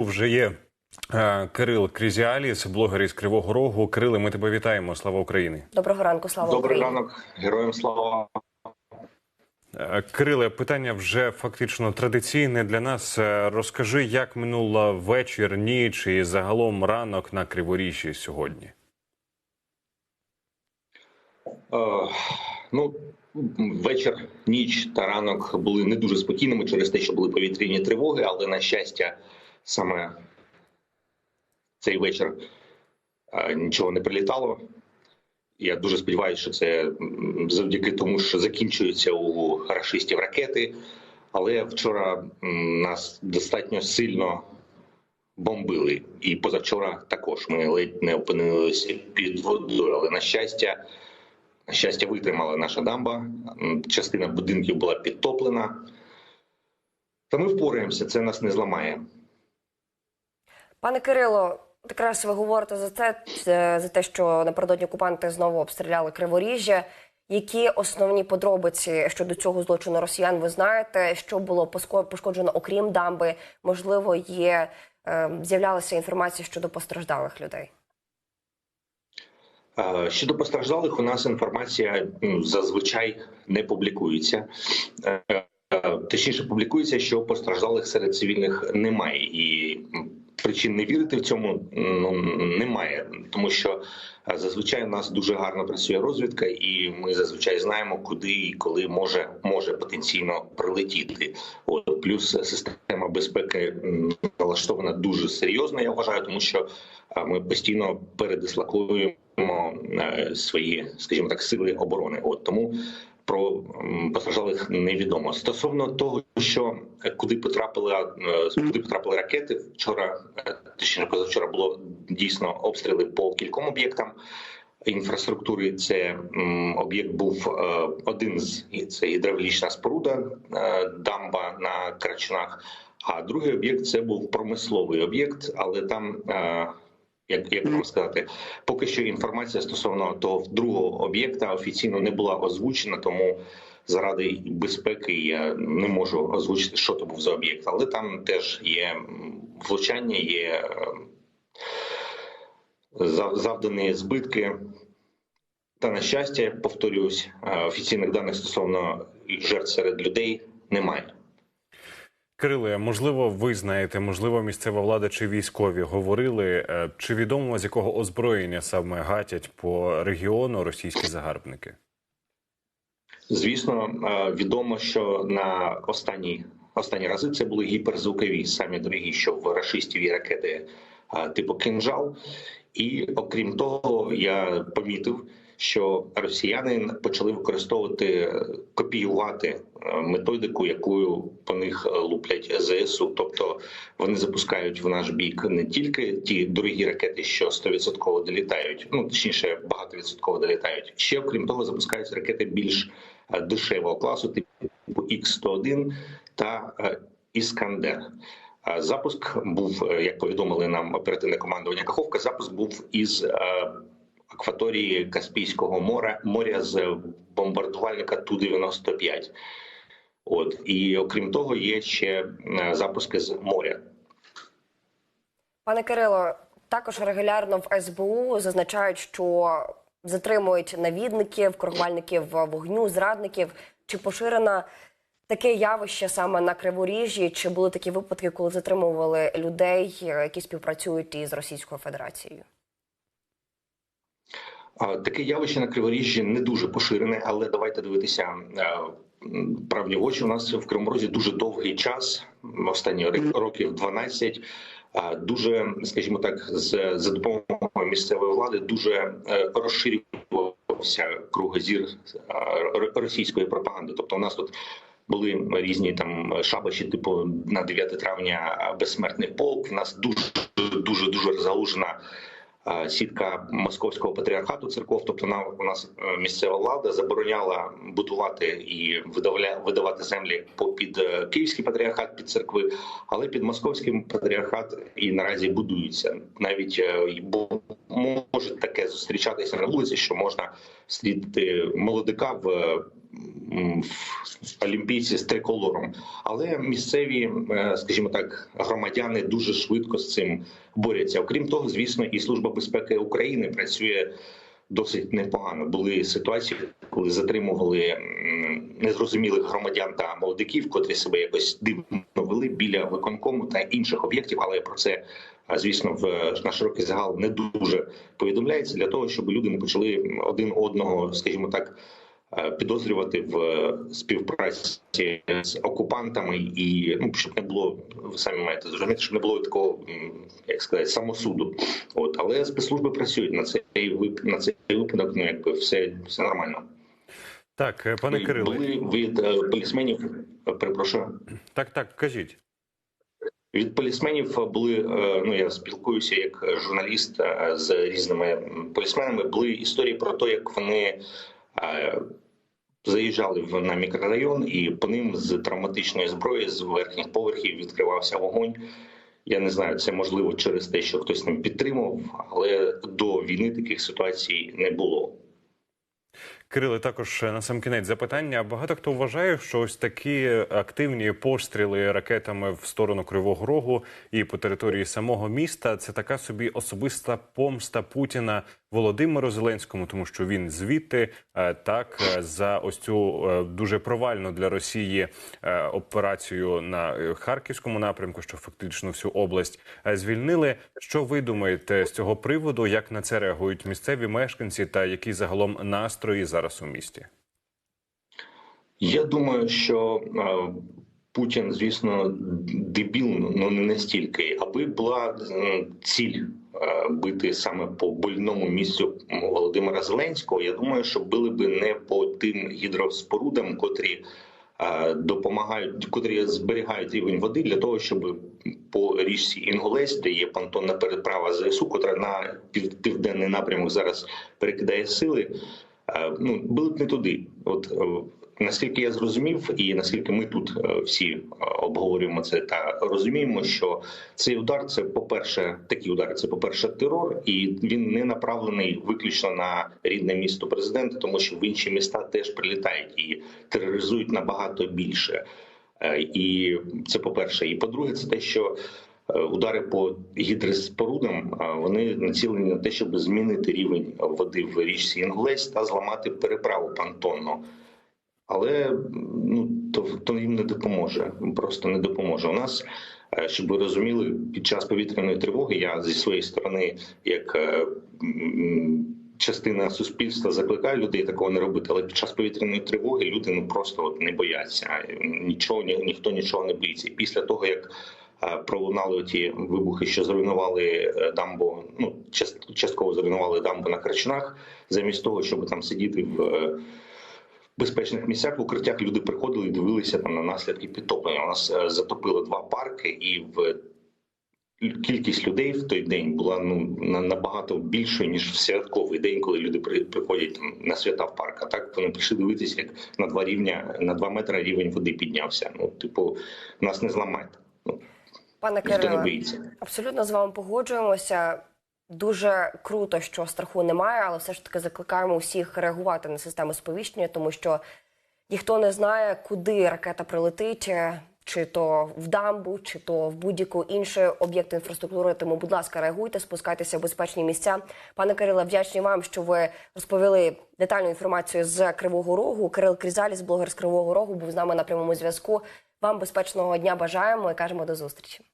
Вже є е, Кирил Крізіаліс, блогер із Кривого Рогу. Кириле, ми тебе вітаємо. Слава Україні. Доброго ранку, слава Добрий Україні. ранок, героям слава. Е, Кириле, питання вже фактично традиційне для нас. Е, Розкажи, як минула вечір, ніч і загалом ранок на Криворіжжі сьогодні. Е, ну, вечір, ніч та ранок були не дуже спокійними через те, що були повітряні тривоги, але на щастя, саме цей вечір е, нічого не прилітало. Я дуже сподіваюся, що це завдяки тому, що закінчуються у рашистів ракети. Але вчора нас достатньо сильно бомбили. І позавчора також ми ледь не опинилися під водою. Але на щастя, на щастя, витримала наша дамба. Частина будинків була підтоплена. Та ми впораємося, це нас не зламає. Пане Кирило, якраз ви говорите за це, це за те, що напередодні окупанти знову обстріляли Криворіжжя. Які основні подробиці щодо цього злочину росіян ви знаєте? Що було пошкоджено окрім дамби? Можливо, є е, з'являлася інформація щодо постраждалих людей. Е, Щодо постраждалих, у нас інформація зазвичай не публікується. Е, е, Точніше, публікується, що постраждалих серед цивільних немає, і причин не вірити в цьому ну, немає, тому що е, зазвичай у нас дуже гарно працює розвідка, і ми зазвичай знаємо, куди і коли може може потенційно прилетіти. От плюс система безпеки налаштована дуже серйозно. Я вважаю, тому що е, ми постійно передислокуємо е, свої, скажімо так, сили оборони. От тому про постраждалих невідомо. Стосовно того, що е, куди потрапили е, куди потрапили ракети, вчора е, точніше позавчора було дійсно обстріли по кільком об'єктам. Інфраструктури це об'єкт був один з це гідравлічна споруда, дамба на Карачунах. А другий об'єкт це був промисловий об'єкт, але там як, як вам сказати, поки що інформація стосовно того другого об'єкта офіційно не була озвучена, тому заради безпеки я не можу озвучити, що то був за об'єкт. Але там теж є влучання, є е, завдані збитки. Та на щастя, повторюсь, е, офіційних даних стосовно жертв серед людей немає. Кириле, можливо, ви знаєте, можливо, місцева влада чи військові говорили, е, чи відомо з якого озброєння саме гатять по регіону російські загарбники? Звісно, е, відомо, що на останні останні рази це були гіперзвукові самі дорогі, що в рашистів є ракети е, типу кинжал. І окрім того, я помітив, що росіяни почали використовувати копіювати е, методику, якою по них е, луплять ЗСУ. Тобто вони запускають в наш бік не тільки ті дорогі ракети, що 100% долітають, ну точніше багатовідсотково долітають. Ще окрім того, запускають ракети більш е, дешевого класу, типу Х-101 та Іскандер. Запуск був, як повідомили нам оперативне командування Каховка. Запуск був із акваторії Каспійського моря моря з бомбардувальника Ту 95 От і окрім того, є ще е, запуски з моря. Пане Кирило, також регулярно в СБУ зазначають, що затримують навідників, коригувальників вогню, зрадників. Чи поширена таке явище саме на Криворіжжі? Чи були такі випадки, коли затримували людей, е, які співпрацюють із Російською Федерацією? Таке явище на Криворіжжі не дуже поширене, але давайте дивитися е, правді в очі. У нас в Кривому Розі дуже довгий час, останні років 12, дуже, скажімо так, з за допомогою місцевої влади дуже е, розширювався кругозір е, російської пропаганди. Тобто, у нас тут. Були різні там шабаші, типу на 9 травня безсмертний полк. У нас дуже дуже дуже залужена е, сітка московського патріархату церков. Тобто на у нас е, місцева влада забороняла будувати і видавати землі під е, київський патріархат під церкви, але під московським патріархат і наразі будується. Навіть е, може таке зустрічатися на вулиці, що можна слідити молодика в олімпійці з триколором. Але місцеві, е, скажімо так, громадяни дуже швидко з цим борються. Окрім того, звісно, і служба безпеки України працює досить непогано. Були ситуації, коли затримували незрозумілих громадян та молодиків, котрі себе якось дивно вели біля виконкому та інших об'єктів. Але про це а, звісно в на широкий загал не дуже повідомляється для того, щоб люди не почали один одного, скажімо так. Е, Підозрювати в е, співпраці з окупантами і ну щоб не було, ви самі маєте зрозуміти, щоб не було такого, як сказати, самосуду. От але спецслужби працюють на цей вип- на цей випадок. Ну якби все, все нормально. Так, е, пане Кириле, були від полісменів. Перепрошую. так, так, кажіть. Від полісменів були ну я спілкуюся як журналіст з різними полісменами. Були історії про те, як вони заїжджали в на мікрорайон, і по ним з травматичної зброї з верхніх поверхів відкривався вогонь. Я не знаю, це можливо через те, що хтось ним підтримав, але до війни таких ситуацій не було. Кириле, також на сам кінець запитання. Багато хто вважає, що ось такі активні постріли ракетами в сторону Кривого Рогу і по території самого міста це така собі особиста помста Путіна Володимиру Зеленському, тому що він звідти е, так е, за ось цю е, дуже провальну для Росії операцію на харківському напрямку, що фактично всю область звільнили. Що ви думаєте з цього приводу? Як на це реагують місцеві мешканці, та які загалом настрої зараз у місті? Я думаю, що е, Путін, звісно, дебіл, ну не настільки. Аби була ціль е, бити саме по больному місцю Володимира Зеленського, я думаю, що били би не по тим гідроспорудам, котрі е, допомагають, котрі зберігають рівень води для того, щоб по річці Інгулець, де є понтонна переправа ЗСУ, котра на пів- південний напрямок зараз перекидає сили. Е, ну були б не туди. От е, наскільки я зрозумів, і наскільки ми тут е, всі обговорюємо це та розуміємо, що цей удар це, по-перше, такі удари, це по-перше, терор, і він не направлений виключно на рідне місто президента, тому що в інші міста теж прилітають і тероризують набагато більше. І це по-перше. І по-друге, це те, що удари по гідроспорудам е, вони націлені на те, щоб змінити рівень води в річці Інгулець та зламати переправу понтонну. Але ну то, то їм не допоможе. Просто не допоможе. У нас, е, щоб ви розуміли, під час повітряної тривоги я зі своєї сторони, як е, частина суспільства, закликаю людей такого не робити. Але під час повітряної тривоги люди ну просто от не бояться. Нічого ні, ніхто нічого не боїться. Після того як е, пролунали ті вибухи, що зруйнували е, дамбу, ну част- частково зруйнували дамбу на Карчинах, замість того, щоб там сидіти в. е, безпечних місцях в укриттях люди приходили і дивилися там на наслідки підтоплення. У нас е, затопило два парки, і в кількість людей в той день була ну на- набагато більшою ніж в святковий день, коли люди при- приходять там на свята в парк. А так вони прийшли дивитися, як на два рівня на два метри рівень води піднявся. Ну, типу, нас не зламають. Пане боїться. абсолютно з вами погоджуємося. Дуже круто, що страху немає, але все ж таки закликаємо усіх реагувати на систему сповіщення, тому що ніхто не знає, куди ракета прилетить, чи то в дамбу, чи то в будь-яку інший об'єкт інфраструктури. Тому, будь ласка, реагуйте, спускайтеся в безпечні місця. Пане Кириле, вдячні вам, що ви розповіли детальну інформацію з Кривого Рогу. Кирил Крізаліс, блогер з Кривого Рогу, був з нами на прямому зв'язку. Вам безпечного дня бажаємо і кажемо до зустрічі.